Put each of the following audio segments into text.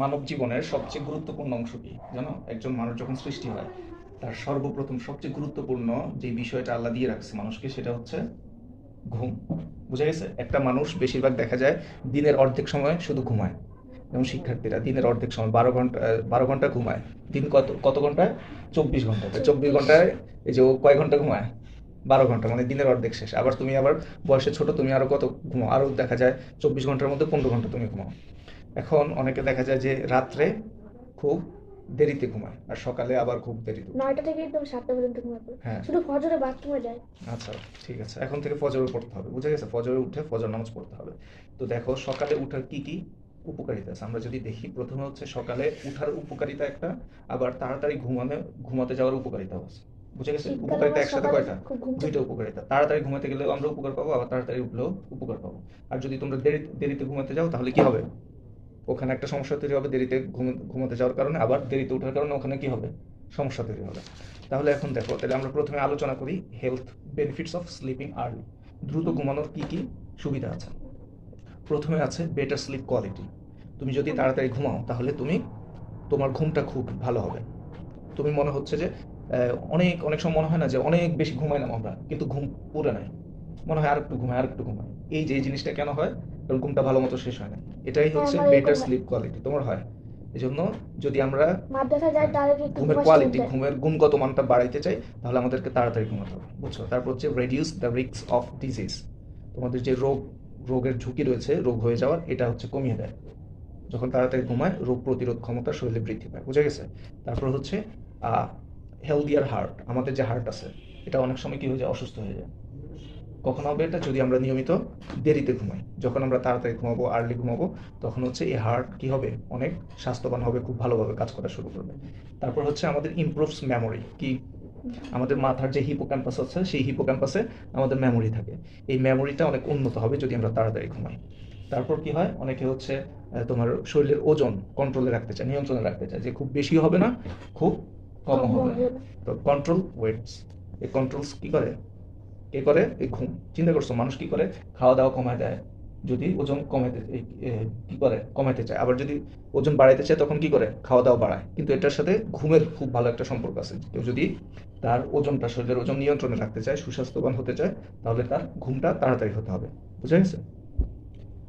মানব জীবনের সবচেয়ে গুরুত্বপূর্ণ অংশ কি? জানো, একজন মানুষ যখন সৃষ্টি হয়, তার সর্বপ্রথম সবচেয়ে গুরুত্বপূর্ণ যে বিষয়টা আল্লাহ দিয়ে রাখছে মানুষকে, সেটা হচ্ছে ঘুম। বুঝা গেছে? একটা মানুষ বেশিরভাগ দেখা যায় দিনের অর্ধেক সময় শুধু ঘুমায়। যেমন শিক্ষার্থীরা দিনের অর্ধেক সময় বারো ঘণ্টা বারো ঘণ্টা ঘুমায়। দিন কত কত ঘন্টায়? চব্বিশ ঘণ্টা। চব্বিশ ঘন্টায় এই যে ও কয় ঘণ্টা ঘুমায়? বারো ঘণ্টা মানে দিনের অর্ধেক শেষ। আবার তুমি আবার বয়সে ছোট, তুমি আরও কত ঘুমাও? আরও দেখা যায় চব্বিশ ঘণ্টার মধ্যে পনেরো ঘণ্টা তুমি ঘুমাও। এখন অনেকে দেখা যায় যে রাত্রে খুব দেরিতে ঘুমায় আর সকালে আবার খুব দেরিতে। নয়টা থেকে একদম সাতটা পর্যন্ত ঘুমাবো হ্যাঁ। শুধু ফজরে বাথরুমে যায়। আচ্ছা ঠিক আছে। এখন থেকে ফজরে পড়তে হবে বুঝে গেছে? ফজরে উঠে ফজর নামাজ পড়তে হবে। তো দেখো সকালে উঠার কি কি উপকারিতা আছে? আমরা যদি দেখি প্রথমে হচ্ছে সকালে উঠার উপকারিতা একটা আবার তাড়াতাড়ি ঘুমানো ঘুমাতে যাওয়ার উপকারিতা আছে। বুঝে গেছে? উপকারিতা একসাথে কয়টা? দুইটা উপকারিতা। তাড়াতাড়ি ঘুমাতে গেলেও আমরা উপকার পাবো আবার তাড়াতাড়ি উঠলেও উপকার পাবো। আর যদি তোমরা দেরি দেরিতে ঘুমাতে যাও তাহলে কি হবে? ওখানে একটা সমস্যা তৈরি হবে, দেরিতে ঘুম- ঘুমাতে যাওয়ার কারণে, আবার দেরিতে ওঠার কারণে ওখানে কি হবে? সমস্যা তৈরি হবে। তাহলে এখন দেখো, তাহলে আমরা প্রথমে আলোচনা করি health benefits of sleeping early দ্রুত ঘুমানোর কি কি সুবিধা আছে? প্রথমে আছে বেটার স্লিপ কোয়ালিটি তুমি যদি তাড়াতাড়ি ঘুমাও, তাহলে তুমি, তোমার ঘুমটা খুব ভালো হবে। তুমি মনে হচ্ছে যে অনেক অনেক সময় মনে হয় না যে, অনেক বেশি ঘুমাইলাম আমরা, কিন্তু ঘুম পুরে নাই। মনে হয় আর আরেকটু ঘুমাই আরেকটু ঘুমাই এই যে জিনিসটা কেন হয়? কারণ ঘুমটা ভালো মতো শেষ হয় না। এটাই হচ্ছে বেটার স্লিপ কোয়ালিটি তোমার হয়? এই জন্য যদি আমরা ঘুমের কোয়ালিটি ঘুমের গুণগত মানটা বাড়াইতে চাই তাহলে আমাদেরকে তাড়াতাড়ি ঘুমাতে হবে বুঝছ? তারপর হচ্ছে reduce the risk of disease তোমাদের যে রোগ রোগের ঝুঁকি রয়েছে রোগ হয়ে যাওয়ার এটা হচ্ছে কমিয়ে দেয়। যখন তাড়াতাড়ি ঘুমায় রোগ প্রতিরোধ ক্ষমতা শরীরে বৃদ্ধি পায় বুঝে গেছে? তারপর হচ্ছে হেলদিয়ার হার্ট আমাদের যে হার্ট আছে এটা অনেক সময় কি হয়ে যায়? অসুস্থ হয়ে যায়। কখন হবে এটা যদি আমরা নিয়মিত দেরিতে ঘুমাই? যখন আমরা তাড়াতাড়ি ঘুমাবো আর্লি ঘুমাবো তখন হচ্ছে এই হার্ট কি হবে? অনেক স্বাস্থ্যবান হবে খুব ভালোভাবে কাজ করা শুরু করবে। তারপর হচ্ছে আমাদের ইমপ্রুভস মেমোরি কি? আমাদের মাথার যে হিপো ক্যাম্পাস আছে সেই হিপো ক্যাম্পাসে আমাদের মেমোরি থাকে। এই মেমোরিটা অনেক উন্নত হবে যদি আমরা তাড়াতাড়ি ঘুমাই। তারপর কি হয়? অনেকে হচ্ছে তোমার শরীরের ওজন কন্ট্রোলে রাখতে চায় নিয়ন্ত্রণে রাখতে চায় যে খুব বেশি হবে না খুব কম হবে তো কন্ট্রোল ওয়েটস এই কন্ট্রোলস কি করে? কে করে, এই ঘুম, চিন্তা করছ মানুষ কি করে? খাওয়া দাওয়া কমায় দেয়, যদি ওজন কমাইতে কি করে? কমাইতে চায়। আবার যদি ওজন বাড়াইতে চায়, তখন কি করে? খাওয়া দাওয়া বাড়ায়। কিন্তু এটার সাথে ঘুমের খুব ভালো একটা সম্পর্ক আছে। কেউ যদি তার ওজনটা, শরীরের ওজন নিয়ন্ত্রণে রাখতে চায়, সুস্বাস্থ্যবান হতে চায়, তাহলে তার ঘুমটা তাড়াতাড়ি হতে হবে। বুঝা গেছে?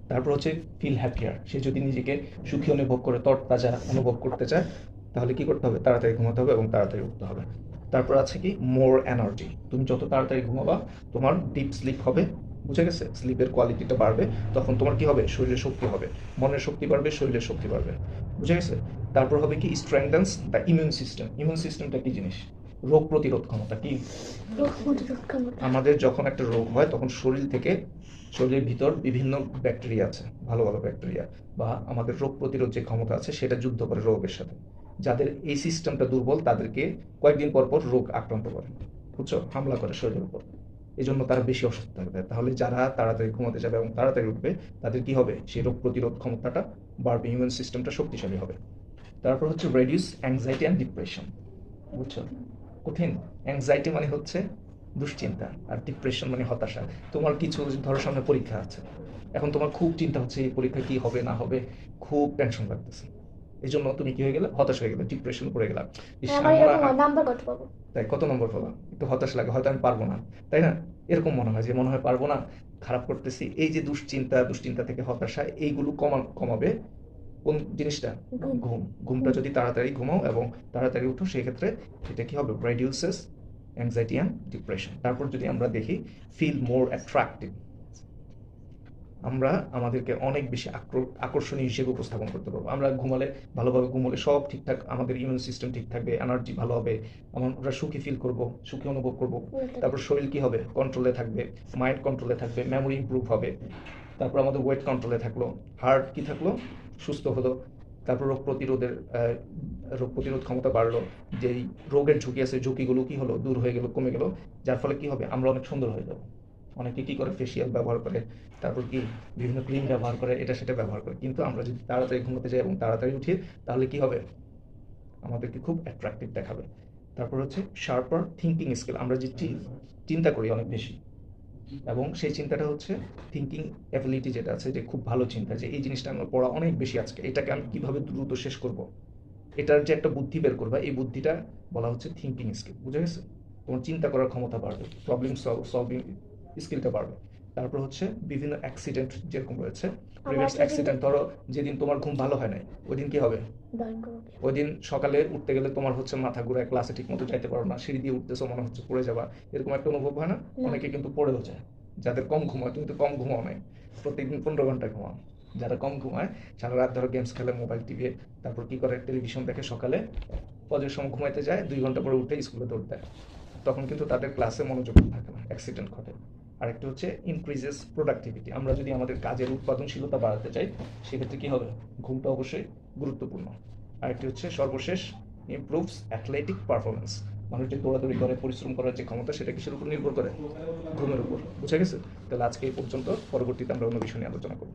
তারপর হচ্ছে ফিল হ্যাপিয়ার সে যদি নিজেকে সুখী অনুভব করে, তরতাজা অনুভব করতে চায়, তাহলে কি করতে হবে? তাড়াতাড়ি ঘুমাতে হবে এবং তাড়াতাড়ি উঠতে হবে। তারপর আছে কি? মোর এনার্জি তুমি যত তাড়াতাড়ি ঘুমাবা তোমার ডিপ স্লিপ হবে। বুঝে গেছে? স্লিপের কোয়ালিটিটা বাড়বে। তখন তোমার কি হবে? শরীরের শক্তি হবে। মনের শক্তি বাড়বে শরীরের শক্তি বাড়বে। বুঝে গেছে? তারপর হবে কি? Strengthens the immune system immune সিস্টেমটা কি জিনিস? রোগ প্রতিরোধ ক্ষমতা কি। আমাদের যখন একটা রোগ হয় তখন শরীর থেকে শরীরের ভিতর বিভিন্ন ব্যাকটেরিয়া আছে ভালো ভালো ব্যাকটেরিয়া বা আমাদের রোগ প্রতিরোধ যে ক্ষমতা আছে সেটা যুদ্ধ করে রোগের সাথে। যাদের এই সিস্টেমটা দুর্বল, তাদেরকে কয়েকদিন পর পর রোগ আক্রান্ত করে। বুঝছ? হামলা করে শরীরের উপর। এই জন্য তারা বেশি অসুস্থ থাকবে তাহলে যারা তাড়াতাড়ি ঘুমাতে যাবে এবং তাড়াতাড়ি উঠবে, তাদের কি হবে? সেই রোগ প্রতিরোধ ক্ষমতাটা বাড়বে ইমিউন সিস্টেমটা শক্তিশালী হবে। তারপর হচ্ছে রেডিউস অ্যাংজাইটি অ্যান্ড ডিপ্রেশন বুঝছ? কঠিন। অ্যাংজাইটি মানে হচ্ছে দুশ্চিন্তা আর ডিপ্রেশন মানে হতাশা। তোমার কিছু ধরো সামনে পরীক্ষা আছে। এখন তোমার খুব চিন্তা হচ্ছে, এই পরীক্ষা কি হবে, না হবে? খুব টেনশন লাগতেছে। এই জন্য তুমি কি হয়ে গেলে? হতাশ হয়ে গেলে ডিপ্রেশন পড়ে গেলাম। হ্যাঁ, পাবো? তাই কত নম্বর পেলাম একটু হতাশ লাগে হয়তো আমি পারব না। তাই না? এরকম মনে হয় যে মনে হয় পারব না খারাপ করতেছি। এই যে দুশ্চিন্তা দুশ্চিন্তা থেকে হতাশা এইগুলো কমা কমাবে কোন জিনিসটা? ঘুম। ঘুম। ঘুমটা যদি তাড়াতাড়ি ঘুমাও এবং তাড়াতাড়ি উঠো সেই ক্ষেত্রে এটা কি হবে? রেডিউসেস অ্যাংজাইটি অ্যান্ড ডিপ্রেশন তারপর যদি আমরা দেখি ফিল মোর অ্যাট্রাক্টিভ আমরা আমাদেরকে অনেক বেশি আক্র- আকর্ষণীয় হিসেবে উপস্থাপন করতে পারব। আমরা ঘুমালে ভালোভাবে ঘুমালে সব ঠিকঠাক আমাদের ইমিউন সিস্টেম ঠিক থাকবে এনার্জি ভালো হবে আমরা সুখী ফিল করব সুখী অনুভব করব। তারপর শরীর কি হবে? কন্ট্রোলে থাকবে মাইন্ড কন্ট্রোলে থাকবে মেমোরি ইমপ্রুভ হবে। তারপর আমাদের ওয়েট কন্ট্রোলে থাকল হার্ট কি থাকল? সুস্থ হলো। তারপর রোগ প্রতিরোধের রোগ প্রতিরোধ ক্ষমতা বাড়লো। যেই রোগের ঝুঁকি আছে ঝুঁকিগুলো কি হলো? দূর হয়ে গেল কমে গেল। যার ফলে কি হবে? আমরা অনেক সুন্দর হয়ে যাব। অনেকে কি করে ফেসিয়াল ব্যবহার করে, তারপর কি বিভিন্ন ক্রিম ব্যবহার করে, এটা সেটা ব্যবহার করে। কিন্তু আমরা যদি তাড়াতাড়ি ঘুমোতে যাই এবং তাড়াতাড়ি উঠি, তাহলে কি হবে? আমাদেরকে খুব অ্যাট্রাকটিভ দেখাবে। তারপর হচ্ছে শার্পার থিঙ্কিং স্কিল আমরা যে চিন্তা করি অনেক বেশি। এবং সেই চিন্তাটা হচ্ছে থিঙ্কিং অ্যাবিলিটি যেটা আছে, যে খুব ভালো চিন্তা, যে এই জিনিসটা আমার পড়া অনেক বেশি আজকে, এটাকে আমি কীভাবে দ্রুত শেষ করব? এটার যে একটা বুদ্ধি বের করবা, এই বুদ্ধিটা বলা হচ্ছে থিঙ্কিং স্কিল বুঝে গেছে? তোমার চিন্তা করার ক্ষমতা বাড়বে প্রবলেম সলভিং স্কিলটা বাড়বে। তারপর হচ্ছে বিভিন্ন অ্যাক্সিডেন্ট যেরকম রয়েছে প্রিভিয়াস অ্যাক্সিডেন্ট ধরো যেদিন তোমার ঘুম ভালো হয় নাই ওই দিন কি হবে? ওই দিন সকালে উঠতে গেলে তোমার হচ্ছে মাথা ঘুরে ক্লাসে ঠিক মতো যাইতে পারো না সিঁড়ি দিয়ে উঠতেছো মনে হচ্ছে পড়ে যাবা। এরকম একটা অনুভব হয় না। অনেকে কিন্তু পড়েও যায়। যাদের কম ঘুমায় তুমি তো কম ঘুমাও নাই। প্রত্যেকদিন পনেরো ঘণ্টা ঘুমাও। যারা কম ঘুমায় সারা রাত ধরো গেমস খেলে মোবাইল টিভি তারপর কি করে? টেলিভিশন দেখে সকালে পজের সময় ঘুমাইতে যায় দুই ঘণ্টা পরে উঠে স্কুলে দৌড় দেয়। তখন কিন্তু তাদের ক্লাসে মনোযোগ থাকে না অ্যাক্সিডেন্ট ঘটে। আরেকটা হচ্ছে ইনক্রিজেস প্রোডাক্টিভিটি আমরা যদি আমাদের কাজের উৎপাদনশীলতা বাড়াতে চাই, সেক্ষেত্রে কি হবে? ঘুমটা অবশ্যই গুরুত্বপূর্ণ। আরেকটি হচ্ছে সর্বশেষ ইমপ্রুভস অ্যাথলেটিক পারফরমেন্স মানুষ যে দৌড়াদৌড়ি করে, পরিশ্রম করার যে ক্ষমতা, সেটা কিসের উপর নির্ভর করে? ঘুমের উপর। বুঝে গেছে? তাহলে আজকে এই পর্যন্ত, পরবর্তীতে আমরা অন্য বিষয় নিয়ে আলোচনা করব।